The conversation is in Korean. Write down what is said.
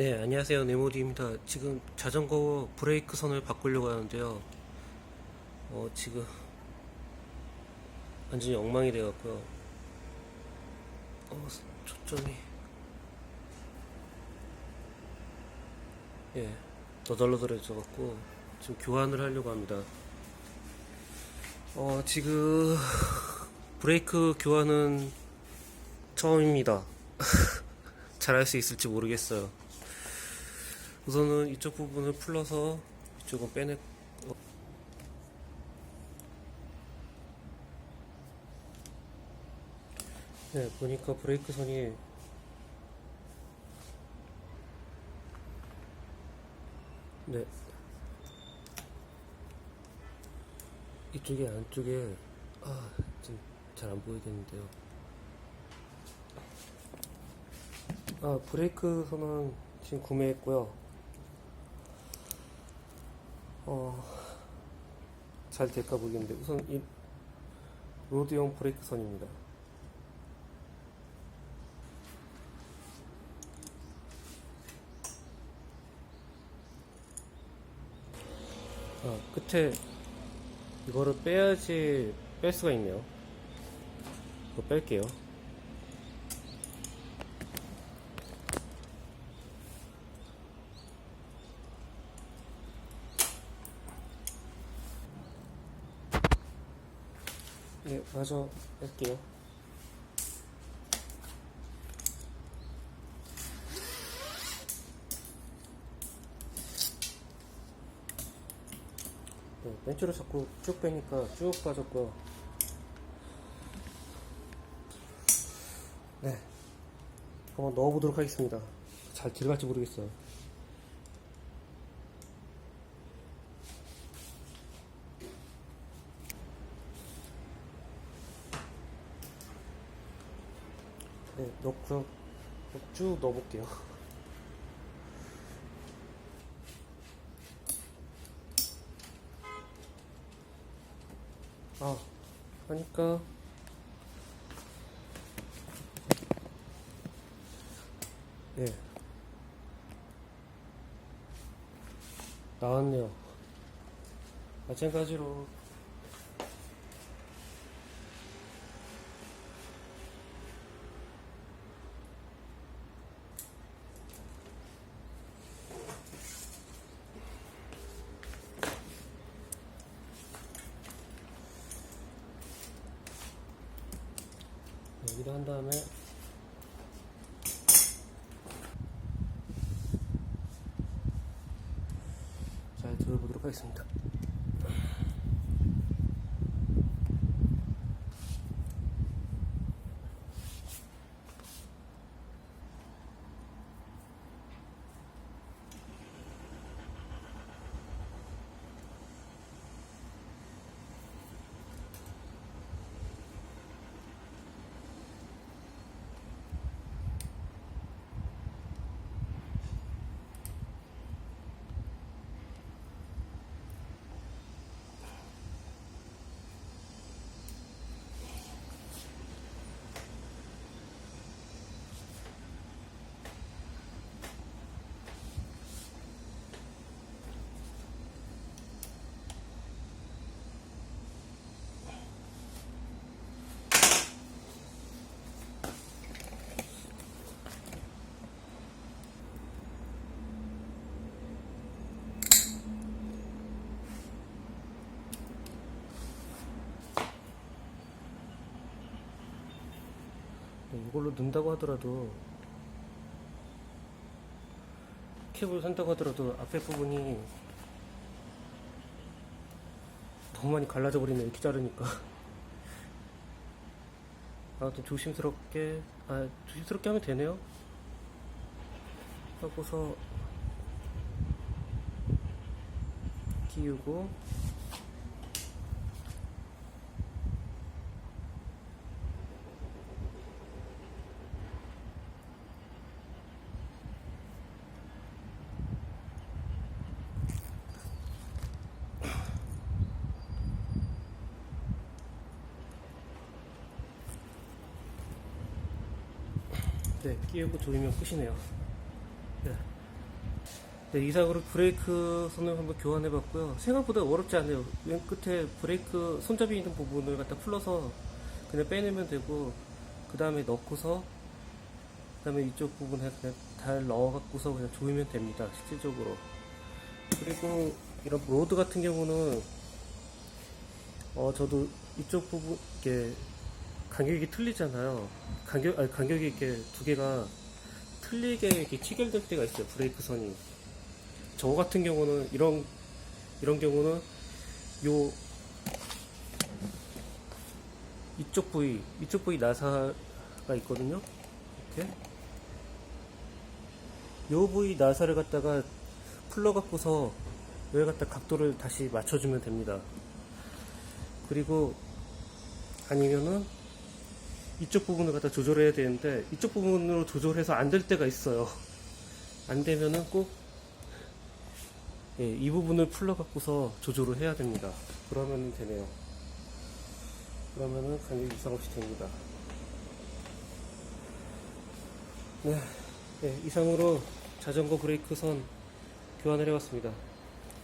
네, 안녕하세요. 네모디입니다. 지금 자전거 브레이크 선을 바꾸려고 하는데요. 어, 지금 완전히 엉망이 돼갖고요. 어, 초점이. 예, 너덜너덜해져갖고 지금 교환을 하려고 합니다. 어, 지금 브레이크 교환은 처음입니다. 잘 할 수 있을지 모르겠어요. 우선은 이쪽 부분을 풀러서 이쪽은 빼내 어. 네 보니까 브레이크 선이 네. 이쪽에 안쪽에 아좀잘 안 보이겠는데요. 아 브레이크 선은 지금 구매했고요 어, 잘 될까 모르겠는데 우선 이 로드용 브레이크 선입니다. 아, 끝에 이거를 빼야지 뺄 수가 있네요. 이거 뺄게요. 네, 마저 뺄게요. 네, 벤치로 자꾸 쭉 빼니까 쭉 빠졌고요. 네, 한번 넣어보도록 하겠습니다. 잘 들어갈지 모르겠어요. 네, 넣고요. 쭉 넣어볼게요. 아, 하니까 네. 나왔네요. 마찬가지로 여기다 한 다음에 잘 들어보도록 하겠습니다. 이걸로 넣는다고 하더라도 캡을 산다고 하더라도 앞에 부분이 너무 많이 갈라져 버리네 이렇게 자르니까. 아무튼 조심스럽게 아 조심스럽게 하면 되네요. 하고서 끼우고 네, 끼우고 조이면 끝이네요. 네, 네, 이상으로 브레이크 선을 한번 교환해 봤고요. 생각보다 어렵지 않아요. 맨 끝에 브레이크 손잡이 있는 부분을 갖다 풀러서 그냥 빼내면 되고, 그 다음에 넣고서, 그 다음에 이쪽 부분에 그냥 달 넣어갖고서 그냥 조이면 됩니다. 실질적으로. 그리고 이런 로드 같은 경우는, 어, 저도 이쪽 부분, 이게 간격이 틀리잖아요. 간격, 아니, 간격이 이렇게 두 개가 틀리게 이렇게 치결될 때가 있어요. 브레이크 선이. 저 같은 경우는 이런 이런 경우는 요 이쪽 부위 이쪽 부위 나사가 있거든요. 이렇게 요 부위 나사를 갖다가 풀러 갖고서 여기 갖다 각도를 다시 맞춰주면 됩니다. 그리고 아니면은 이쪽 부분을 갖다 조절해야 되는데 이쪽 부분으로 조절해서 안 될 때가 있어요. 안 되면은 꼭 예, 이 부분을 풀러 갖고서 조절을 해야 됩니다. 그러면 되네요. 그러면은 간격 이상 없이 됩니다. 네, 예, 이상으로 자전거 브레이크 선 교환을 해봤습니다.